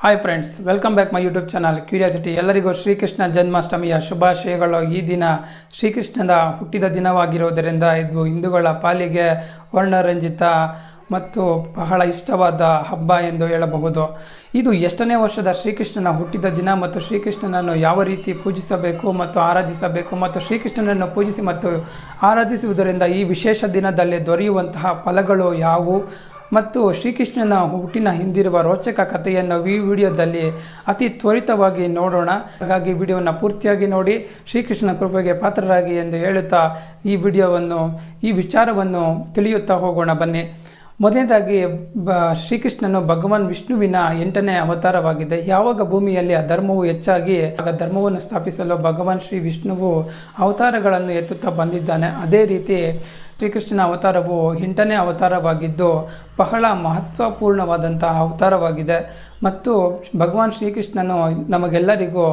Hi friends welcome back my YouTube channel curiosity ಎಲ್ಲರಿಗೂ ಶ್ರೀಕೃಷ್ಣ ಜನ್ಮಾಷ್ಟಮಿಯ ಶುಭಾಶಯಗಳು. ಈ ದಿನ ಶ್ರೀಕೃಷ್ಣನ ಹುಟ್ಟಿದ ದಿನವಾಗಿರುವುದರಿಂದ ಇದು ಹಿಂದೂಗಳ ಪಾಲಿಗೆ ವರ್ಣರಂಜಿತ ಮತ್ತು ಬಹಳ ಇಷ್ಟವಾದ ಹಬ್ಬ ಎಂದು ಹೇಳಬಹುದು. ಇದು ಎಷ್ಟನೇ ವರ್ಷದ ಶ್ರೀಕೃಷ್ಣನ ಹುಟ್ಟಿದ ದಿನ ಮತ್ತು ಶ್ರೀಕೃಷ್ಣನನ್ನು ಯಾವ ರೀತಿ ಪೂಜಿಸಬೇಕು ಮತ್ತು ಆರಾಧಿಸಬೇಕು ಮತ್ತು ಶ್ರೀಕೃಷ್ಣನನ್ನು ಪೂಜಿಸಿ ಮತ್ತು ಆರಾಧಿಸುವುದರಿಂದ ಈ ವಿಶೇಷ ದಿನದಲ್ಲಿ ದೊರೆಯುವಂತಹ ಫಲಗಳು ಯಾವುವು? ಮತ್ತು ಶ್ರೀಕೃಷ್ಣನ ಹುಟ್ಟಿನ ಹಿಂದಿರುವ ರೋಚಕ ಕಥೆಯನ್ನು ಈ ವಿಡಿಯೋದಲ್ಲಿ ಅತಿ ತ್ವರಿತವಾಗಿ ನೋಡೋಣ. ಹಾಗಾಗಿ ವಿಡಿಯೋವನ್ನು ಪೂರ್ತಿಯಾಗಿ ನೋಡಿ, ಶ್ರೀಕೃಷ್ಣ ಕೃಪೆಗೆ ಪಾತ್ರರಾಗಿ ಎಂದು ಹೇಳುತ್ತಾ ಈ ವಿಡಿಯೋವನ್ನು, ಈ ವಿಚಾರವನ್ನು ತಿಳಿಯುತ್ತಾ ಹೋಗೋಣ ಬನ್ನಿ. ಮೊದಲನೇದಾಗಿ, ಬ, ಶ್ರೀಕೃಷ್ಣನು ಭಗವಾನ್ ವಿಷ್ಣುವಿನ ಎಂಟನೇ ಅವತಾರವಾಗಿದೆ. ಯಾವಾಗ ಭೂಮಿಯಲ್ಲಿ ಆ ಧರ್ಮವು ಹೆಚ್ಚಾಗಿ, ಆಗ ಧರ್ಮವನ್ನು ಸ್ಥಾಪಿಸಲು ಭಗವಾನ್ ಶ್ರೀ ವಿಷ್ಣುವು ಅವತಾರಗಳನ್ನು ಎತ್ತುತ್ತಾ ಬಂದಿದ್ದಾನೆ. ಅದೇ ರೀತಿ ಶ್ರೀಕೃಷ್ಣನ ಅವತಾರವು ಎಂಟನೇ ಅವತಾರವಾಗಿದ್ದು ಬಹಳ ಮಹತ್ವಪೂರ್ಣವಾದಂತಹ ಅವತಾರವಾಗಿದೆ. ಮತ್ತು ಭಗವಾನ್ ಶ್ರೀಕೃಷ್ಣನು ನಮಗೆಲ್ಲರಿಗೂ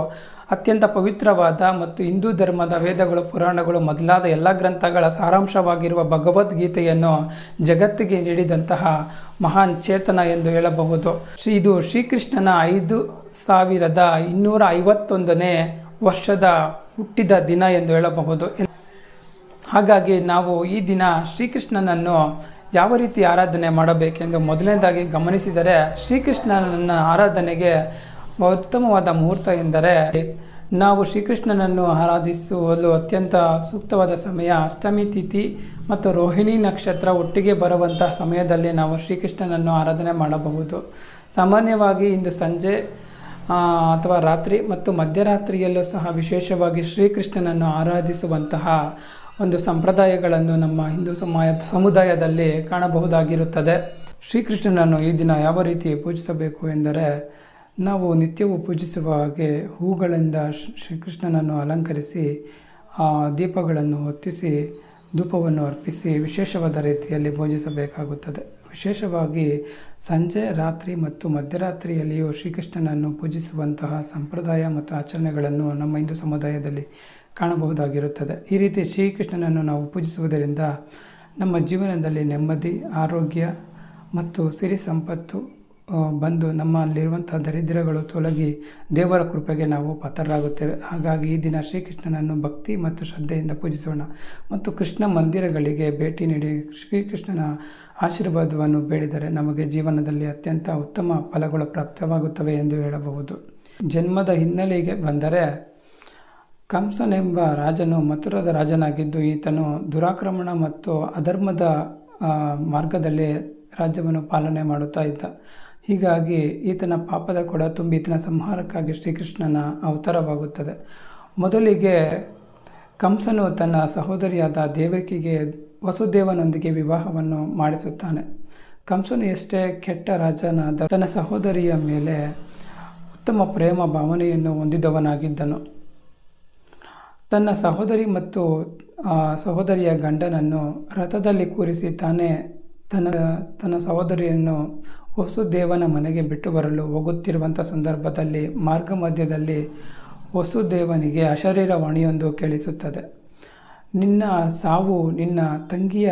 ಅತ್ಯಂತ ಪವಿತ್ರವಾದ ಮತ್ತು ಹಿಂದೂ ಧರ್ಮದ ವೇದಗಳು, ಪುರಾಣಗಳು ಮೊದಲಾದ ಎಲ್ಲ ಗ್ರಂಥಗಳ ಸಾರಾಂಶವಾಗಿರುವ ಭಗವದ್ಗೀತೆಯನ್ನು ಜಗತ್ತಿಗೆ ನೀಡಿದಂತಹ ಮಹಾನ್ ಚೇತನ ಎಂದು ಹೇಳಬಹುದು. ಇದು ಶ್ರೀಕೃಷ್ಣನ ಐದು ಸಾವಿರದ ಇನ್ನೂರ ಐವತ್ತೊಂದನೇ ವರ್ಷದ ಹುಟ್ಟಿದ ದಿನ ಎಂದು ಹೇಳಬಹುದು. ಹಾಗಾಗಿ ನಾವು ಈ ದಿನ ಶ್ರೀಕೃಷ್ಣನನ್ನು ಯಾವ ರೀತಿ ಆರಾಧನೆ ಮಾಡಬೇಕೆಂದು ಮೊದಲನೇದಾಗಿ ಗಮನಿಸಿದರೆ ಶ್ರೀಕೃಷ್ಣನ ಆರಾಧನೆಗೆ ಉತ್ತಮವಾದ ಮುಹೂರ್ತ ಎಂದರೆ ನಾವು ಶ್ರೀಕೃಷ್ಣನನ್ನು ಆರಾಧಿಸುವುದು ಅತ್ಯಂತ ಸೂಕ್ತವಾದ ಸಮಯ. ಅಷ್ಟಮಿ ತಿಥಿ ಮತ್ತು ರೋಹಿಣಿ ನಕ್ಷತ್ರ ಒಟ್ಟಿಗೆ ಬರುವಂತಹ ಸಮಯದಲ್ಲಿ ನಾವು ಶ್ರೀಕೃಷ್ಣನನ್ನು ಆರಾಧನೆ ಮಾಡಬಹುದು. ಸಾಮಾನ್ಯವಾಗಿ ಇಂದು ಸಂಜೆ ಅಥವಾ ರಾತ್ರಿ ಮತ್ತು ಮಧ್ಯರಾತ್ರಿಯಲ್ಲೂ ಸಹ ವಿಶೇಷವಾಗಿ ಶ್ರೀಕೃಷ್ಣನನ್ನು ಆರಾಧಿಸುವಂತಹ ಒಂದು ಸಂಪ್ರದಾಯಗಳನ್ನು ನಮ್ಮ ಹಿಂದೂ ಸಮಾಯ, ಸಮುದಾಯದಲ್ಲಿ ಕಾಣಬಹುದಾಗಿರುತ್ತದೆ. ಶ್ರೀಕೃಷ್ಣನನ್ನು ಈ ದಿನ ಯಾವ ರೀತಿ ಪೂಜಿಸಬೇಕು ಎಂದರೆ, ನಾವು ನಿತ್ಯವೂ ಪೂಜಿಸುವ ಹಾಗೆ ಹೂಗಳಿಂದ ಶ್ರೀಕೃಷ್ಣನನ್ನು ಅಲಂಕರಿಸಿ, ಆ ದೀಪಗಳನ್ನು ಹೊತ್ತಿಸಿ, ಧೂಪವನ್ನು ಅರ್ಪಿಸಿ ವಿಶೇಷವಾದ ರೀತಿಯಲ್ಲಿ ಪೂಜಿಸಬೇಕಾಗುತ್ತದೆ. ವಿಶೇಷವಾಗಿ ಸಂಜೆ, ರಾತ್ರಿ ಮತ್ತು ಮಧ್ಯರಾತ್ರಿಯಲ್ಲಿಯೂ ಶ್ರೀಕೃಷ್ಣನನ್ನು ಪೂಜಿಸುವಂತಹ ಸಂಪ್ರದಾಯ ಮತ್ತು ಆಚರಣೆಗಳನ್ನು ನಮ್ಮ ಹಿಂದೂ ಸಮುದಾಯದಲ್ಲಿ ಕಾಣಬಹುದಾಗಿರುತ್ತದೆ. ಈ ರೀತಿ ಶ್ರೀಕೃಷ್ಣನನ್ನು ನಾವು ಪೂಜಿಸುವುದರಿಂದ ನಮ್ಮ ಜೀವನದಲ್ಲಿ ನೆಮ್ಮದಿ, ಆರೋಗ್ಯ ಮತ್ತು ಸಿರಿ ಸಂಪತ್ತು ಬಂದು ನಮ್ಮಲ್ಲಿರುವಂಥ ದರಿದ್ರಗಳು ತೊಲಗಿ ದೇವರ ಕೃಪೆಗೆ ನಾವು ಪಾತ್ರರಾಗುತ್ತೇವೆ. ಹಾಗಾಗಿ ಈ ದಿನ ಶ್ರೀಕೃಷ್ಣನನ್ನು ಭಕ್ತಿ ಮತ್ತು ಶ್ರದ್ಧೆಯಿಂದ ಪೂಜಿಸೋಣ ಮತ್ತು ಕೃಷ್ಣ ಮಂದಿರಗಳಿಗೆ ಭೇಟಿ ನೀಡಿ ಶ್ರೀಕೃಷ್ಣನ ಆಶೀರ್ವಾದವನ್ನು ಬೇಡಿದರೆ ನಮಗೆ ಜೀವನದಲ್ಲಿ ಅತ್ಯಂತ ಉತ್ತಮ ಫಲಗಳು ಪ್ರಾಪ್ತವಾಗುತ್ತವೆ ಎಂದು ಹೇಳಬಹುದು. ಜನ್ಮದ ಹಿನ್ನೆಲೆಗೆ ಬಂದರೆ ಕಂಸನೆಂಬ ರಾಜನು ಮಥುರದ ರಾಜನಾಗಿದ್ದು, ಈತನು ದುರಾಕ್ರಮಣ ಮತ್ತು ಅಧರ್ಮದ ಮಾರ್ಗದಲ್ಲಿ ರಾಜ್ಯವನ್ನು ಪಾಲನೆ ಮಾಡುತ್ತಾ ಇದ್ದ. ಹೀಗಾಗಿ ಈತನ ಪಾಪದ ಕೊಡ ತುಂಬಿ ಈತನ ಸಂಹಾರಕ್ಕಾಗಿ ಶ್ರೀಕೃಷ್ಣನ ಅವತಾರವಾಗುತ್ತದೆ. ಮೊದಲಿಗೆ ಕಂಸನು ತನ್ನ ಸಹೋದರಿಯಾದ ದೇವಕಿಗೆ ವಸುದೇವನೊಂದಿಗೆ ವಿವಾಹವನ್ನು ಮಾಡಿಸುತ್ತಾನೆ. ಕಂಸನು ಎಷ್ಟೇ ಕೆಟ್ಟ ರಾಜನಾದ ತನ್ನ ಸಹೋದರಿಯ ಮೇಲೆ ಉತ್ತಮ ಪ್ರೇಮ ಭಾವನೆಯನ್ನು ಹೊಂದಿದವನಾಗಿದ್ದನು. ತನ್ನ ಸಹೋದರಿ ಮತ್ತು ಸಹೋದರಿಯ ಗಂಡನನ್ನು ರಥದಲ್ಲಿ ಕೂರಿಸಿ ತಾನೇ ತನ್ನ ತನ್ನ ಸಹೋದರಿಯನ್ನು ವಸುದೇವನ ಮನೆಗೆ ಬಿಟ್ಟು ಬರಲು ಹೋಗುತ್ತಿರುವಂಥ ಸಂದರ್ಭದಲ್ಲಿ ಮಾರ್ಗ ಮಧ್ಯದಲ್ಲಿ ವಸುದೇವನಿಗೆ ಅಶರೀರವಾಣಿಯೊಂದು ಕೇಳಿಸುತ್ತದೆ. ನಿನ್ನ ಸಾವು ನಿನ್ನ ತಂಗಿಯ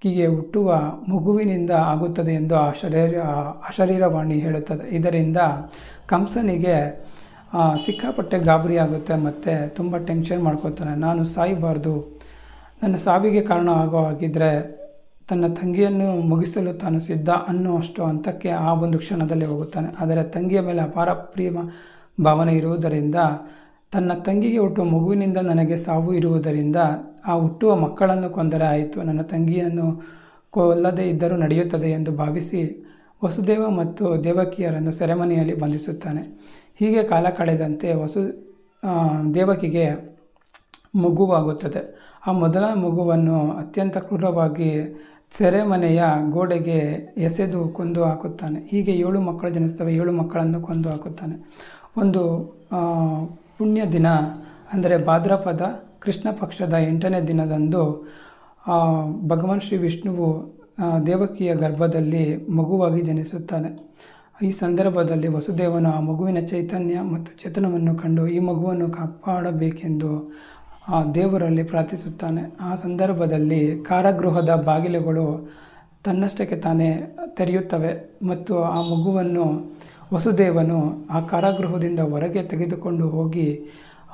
ಕಿಗೆ ಹುಟ್ಟುವ ಮಗುವಿನಿಂದ ಆಗುತ್ತದೆ ಎಂದು ಆ ಶರೀರ ಅಶರೀರವಾಣಿ ಹೇಳುತ್ತದೆ. ಇದರಿಂದ ಕಂಸನಿಗೆ ಸಿಕ್ಕಾಪಟ್ಟೆ ಗಾಬರಿಯಾಗುತ್ತೆ ಮತ್ತು ತುಂಬ ಟೆನ್ಷನ್ ಮಾಡ್ಕೋತಾನೆ ನಾನು ಸಾಯಬಾರ್ದು. ನನ್ನ ಸಾವಿಗೆ ಕಾರಣ ಆಗೋ ಹಾಗಿದ್ದರೆ ತನ್ನ ತಂಗಿಯನ್ನು ಮುಗಿಸಲು ತಾನು ಸಿದ್ಧ ಅನ್ನೋ ಅಷ್ಟು ಹಂತಕ್ಕೆ ಆ ಒಂದು ಕ್ಷಣದಲ್ಲಿ ಹೋಗುತ್ತಾನೆ. ಆದರೆ ತಂಗಿಯ ಮೇಲೆ ಅಪಾರ ಪ್ರೇಮ, ಭಾವನೆ ಇರುವುದರಿಂದ, ತನ್ನ ತಂಗಿಗೆ ಹುಟ್ಟುವ ಮಗುವಿನಿಂದ ನನಗೆ ಸಾವು ಇರುವುದರಿಂದ ಆ ಹುಟ್ಟುವ ಮಕ್ಕಳನ್ನು ಕೊಂದರೆ ಆಯಿತು. ನನ್ನ ತಂಗಿಯನ್ನು ಕೊಲ್ಲದೇ ಇದ್ದರೂ ನಡೆಯುತ್ತದೆ ಎಂದು ಭಾವಿಸಿ ವಸುದೇವ ಮತ್ತು ದೇವಕಿಯರನ್ನು ಸೆರೆಮನೆಯಲ್ಲಿ ಬಂಧಿಸುತ್ತಾನೆ. ಹೀಗೆ ಕಾಲ ಕಳೆದಂತೆ ವಸು ದೇವಕಿಗೆ ಮಗುವಾಗುತ್ತದೆ. ಆ ಮೊದಲ ಮಗುವನ್ನು ಅತ್ಯಂತ ಕ್ರೂರವಾಗಿ ಸೆರೆಮನೆಯ ಗೋಡೆಗೆ ಎಸೆದು ಕೊಂದು ಹಾಕುತ್ತಾನೆ. ಹೀಗೆ ಏಳು ಮಕ್ಕಳು ಜನಿಸ್ತವೆ ಏಳು ಮಕ್ಕಳನ್ನು ಕೊಂದು ಹಾಕುತ್ತಾನೆ. ಒಂದು ಪುಣ್ಯ ದಿನ ಅಂದರೆ ಭಾದ್ರಪದ ಕೃಷ್ಣ ಪಕ್ಷದ ಎಂಟನೇ ದಿನದಂದು ಭಗವಾನ್ ಶ್ರೀ ವಿಷ್ಣುವು ದೇವಕಿಯ ಗರ್ಭದಲ್ಲಿ ಮಗುವಾಗಿ ಜನಿಸುತ್ತಾನೆ. ಈ ಸಂದರ್ಭದಲ್ಲಿ ವಸುದೇವನು ಆ ಮಗುವಿನ ಚೈತನ್ಯ ಮತ್ತು ಚೇತನವನ್ನು ಕಂಡು ಈ ಮಗುವನ್ನು ಕಾಪಾಡಬೇಕೆಂದು ಆ ದೇವರಲ್ಲಿ ಪ್ರಾರ್ಥಿಸುತ್ತಾನೆ. ಆ ಸಂದರ್ಭದಲ್ಲಿ ಕಾರಾಗೃಹದ ಬಾಗಿಲುಗಳು ತನ್ನಷ್ಟಕ್ಕೆ ತಾನೇ ತೆರೆಯುತ್ತವೆ ಮತ್ತು ಆ ಮಗುವನ್ನು ವಸುದೇವನು ಆ ಕಾರಾಗೃಹದಿಂದ ಹೊರಗೆ ತೆಗೆದುಕೊಂಡು ಹೋಗಿ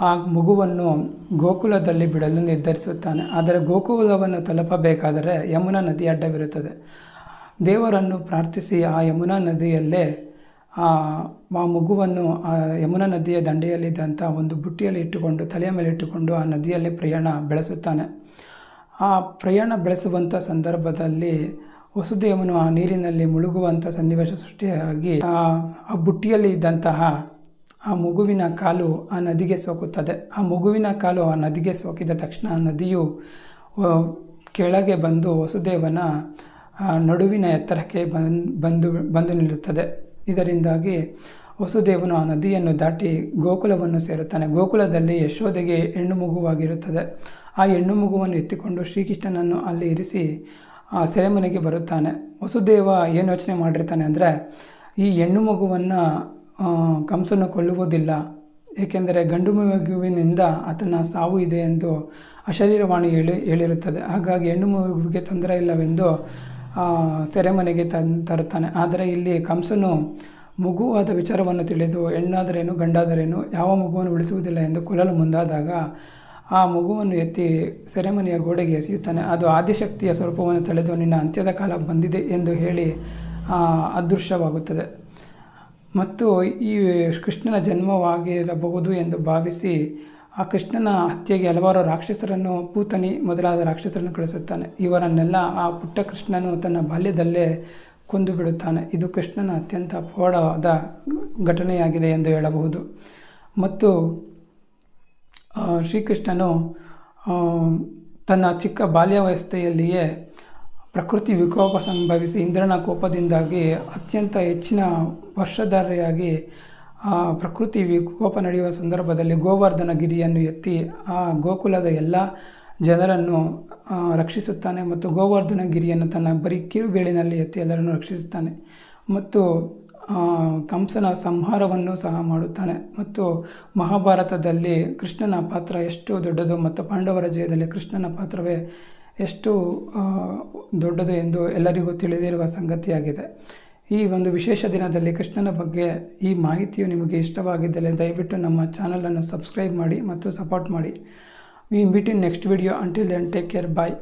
ಆ ಮಗುವನ್ನು ಗೋಕುಲದಲ್ಲಿ ಬಿಡಲು ನಿರ್ಧರಿಸುತ್ತಾನೆ. ಆದರೆ ಗೋಕುಲವನ್ನು ತಲುಪಬೇಕಾದರೆ ಯಮುನಾ ನದಿ ಅಡ್ಡವಿರುತ್ತದೆ. ದೇವರನ್ನು ಪ್ರಾರ್ಥಿಸಿ ಆ ಯಮುನಾ ನದಿಯಲ್ಲೇ ಆ ಮಗುವನ್ನು ಆ ಯಮುನಾ ನದಿಯ ದಂಡೆಯಲ್ಲಿದ್ದಂಥ ಒಂದು ಬುಟ್ಟಿಯಲ್ಲಿ ಇಟ್ಟುಕೊಂಡು, ತಲೆಯ ಮೇಲೆ ಇಟ್ಟುಕೊಂಡು ಆ ನದಿಯಲ್ಲಿ ಪ್ರಯಾಣ ಬೆಳೆಸುತ್ತಾನೆ. ಆ ಪ್ರಯಾಣ ಬೆಳೆಸುವಂಥ ಸಂದರ್ಭದಲ್ಲಿ ವಸುದೇವನು ಆ ನೀರಿನಲ್ಲಿ ಮುಳುಗುವಂಥ ಸನ್ನಿವೇಶ ಸೃಷ್ಟಿಯಾಗಿ ಆ ಬುಟ್ಟಿಯಲ್ಲಿ ಇದ್ದಂತಹ ಆ ಮಗುವಿನ ಕಾಲು ಆ ನದಿಗೆ ಸೋಕುತ್ತದೆ. ಆ ಮಗುವಿನ ಕಾಲು ಆ ನದಿಗೆ ಸೋಕಿದ ತಕ್ಷಣ ನದಿಯು ಕೆಳಗೆ ಬಂದು ವಸುದೇವನ ನಡುವಿನ ಎತ್ತರಕ್ಕೆ ಬಂದು ಬಂದು ಬಂದು ನಿಲ್ಲುತ್ತದೆ. ಇದರಿಂದಾಗಿ ವಸುದೇವನು ಆ ನದಿಯನ್ನು ದಾಟಿ ಗೋಕುಲವನ್ನು ಸೇರುತ್ತಾನೆ. ಗೋಕುಲದಲ್ಲಿ ಯಶೋಧೆಗೆ ಹೆಣ್ಣು ಮಗುವಾಗಿರುತ್ತದೆ. ಆ ಹೆಣ್ಣು ಮಗುವನ್ನು ಎತ್ತಿಕೊಂಡು ಶ್ರೀಕೃಷ್ಣನನ್ನು ಅಲ್ಲಿ ಇರಿಸಿ ಆ ಸೆರೆಮನೆಗೆ ಬರುತ್ತಾನೆ. ವಸುದೇವ ಏನು ಯೋಚನೆ ಮಾಡಿರ್ತಾನೆ ಅಂದರೆ, ಈ ಹೆಣ್ಣು ಮಗುವನ್ನು ಕಂಸನು ಕೊಲ್ಲುವುದಿಲ್ಲ. ಏಕೆಂದರೆ ಗಂಡು ಮಗುವಿನಿಂದ ಆತನ ಸಾವು ಇದೆ ಎಂದು ಅಶರೀರವಾಣಿ ಹೇಳಿ, ಹೇಳಿರುತ್ತದೆ. ಹಾಗಾಗಿ ಹೆಣ್ಣು ಮಗುವಿಗೆ ತೊಂದರೆ ಇಲ್ಲವೆಂದು ಸೆರೆಮನೆಗೆ ತನ್ ತರುತ್ತಾನೆ. ಆದರೆ ಇಲ್ಲಿ ಕಂಸನು ಮಗುವಾದ ವಿಚಾರವನ್ನು ತಿಳಿದು, ಹೆಣ್ಣಾದರೇನು, ಗಂಡಾದರೇನು, ಯಾವ ಮಗುವನ್ನು ಉಳಿಸುವುದಿಲ್ಲ ಎಂದು ಕೊಲ್ಲಲು ಮುಂದಾದಾಗ, ಆ ಮಗುವನ್ನು ಎತ್ತಿ ಸೆರೆಮನೆಯ ಗೋಡೆಗೆ ಎಸೆಯುತ್ತಾನೆ. ಅದು ಆದಿಶಕ್ತಿಯ ಸ್ವರೂಪವನ್ನು ತಳೆದು ನಿನ್ನ ಅಂತ್ಯದ ಕಾಲ ಬಂದಿದೆ ಎಂದು ಹೇಳಿ ಅದೃಶ್ಯವಾಗುತ್ತದೆ. ಮತ್ತು ಈ ಕೃಷ್ಣನ ಜನ್ಮವಾಗಿರಬಹುದು ಎಂದು ಭಾವಿಸಿ ಆ ಕೃಷ್ಣನ ಹತ್ಯೆಗೆ ಹಲವಾರು ರಾಕ್ಷಸರನ್ನು, ಪೂತನಿ ಮೊದಲಾದ ರಾಕ್ಷಸರನ್ನು ಕಳಿಸುತ್ತಾನೆ. ಇವರನ್ನೆಲ್ಲ ಆ ಪುಟ್ಟ ಕೃಷ್ಣನು ತನ್ನ ಬಾಲ್ಯದಲ್ಲೇ ಕೊಂದು ಬಿಡುತ್ತಾನೆ. ಇದು ಕೃಷ್ಣನ ಅತ್ಯಂತ ಪೌಢವಾದ ಘಟನೆಯಾಗಿದೆ ಎಂದು ಹೇಳಬಹುದು. ಮತ್ತು ಶ್ರೀಕೃಷ್ಣನು ತನ್ನ ಚಿಕ್ಕ ಬಾಲ್ಯಾವಸ್ಥೆಯಲ್ಲಿಯೇ ಪ್ರಕೃತಿ ವಿಕೋಪ ಸಂಭವಿಸಿ ಇಂದ್ರನ ಕೋಪದಿಂದಾಗಿ ಅತ್ಯಂತ ಹೆಚ್ಚಿನ ವರ್ಷಧಾರೆಯಾಗಿ ಆ ಪ್ರಕೃತಿ ವಿಕೋಪ ನಡೆಯುವ ಸಂದರ್ಭದಲ್ಲಿ ಗೋವರ್ಧನ ಗಿರಿಯನ್ನು ಎತ್ತಿ ಆ ಗೋಕುಲದ ಎಲ್ಲ ಜನರನ್ನು ರಕ್ಷಿಸುತ್ತಾನೆ ಮತ್ತು ಗೋವರ್ಧನ ಗಿರಿಯನ್ನು ತನ್ನ ಬರೀ ಕಿರುಬೇಳಿನಲ್ಲಿ ಎತ್ತಿ ಎಲ್ಲರನ್ನು ರಕ್ಷಿಸುತ್ತಾನೆ ಮತ್ತು ಕಂಸನ ಸಂಹಾರವನ್ನು ಸಹ ಮಾಡುತ್ತಾನೆ ಮತ್ತು ಮಹಾಭಾರತದಲ್ಲಿ ಕೃಷ್ಣನ ಪಾತ್ರ ಎಷ್ಟು ದೊಡ್ಡದು ಮತ್ತು ಪಾಂಡವರ ಜಯದಲ್ಲಿ ಕೃಷ್ಣನ ಪಾತ್ರವೇ ಎಷ್ಟು ದೊಡ್ಡದು ಎಂದು ಎಲ್ಲರಿಗೂ ತಿಳಿದಿರುವ ಸಂಗತಿಯಾಗಿದೆ. ಈ ಒಂದು ವಿಶೇಷ ದಿನದಲ್ಲಿ ಕೃಷ್ಣನ ಬಗ್ಗೆ ಈ ಮಾಹಿತಿಯು ನಿಮಗೆ ಇಷ್ಟವಾಗಿದ್ದಲ್ಲಿ ದಯವಿಟ್ಟು ನಮ್ಮ ಚಾನಲನ್ನು ಸಬ್ಸ್ಕ್ರೈಬ್ ಮಾಡಿ ಮತ್ತು ಸಪೋರ್ಟ್ ಮಾಡಿ. We meet in next video until then take care bye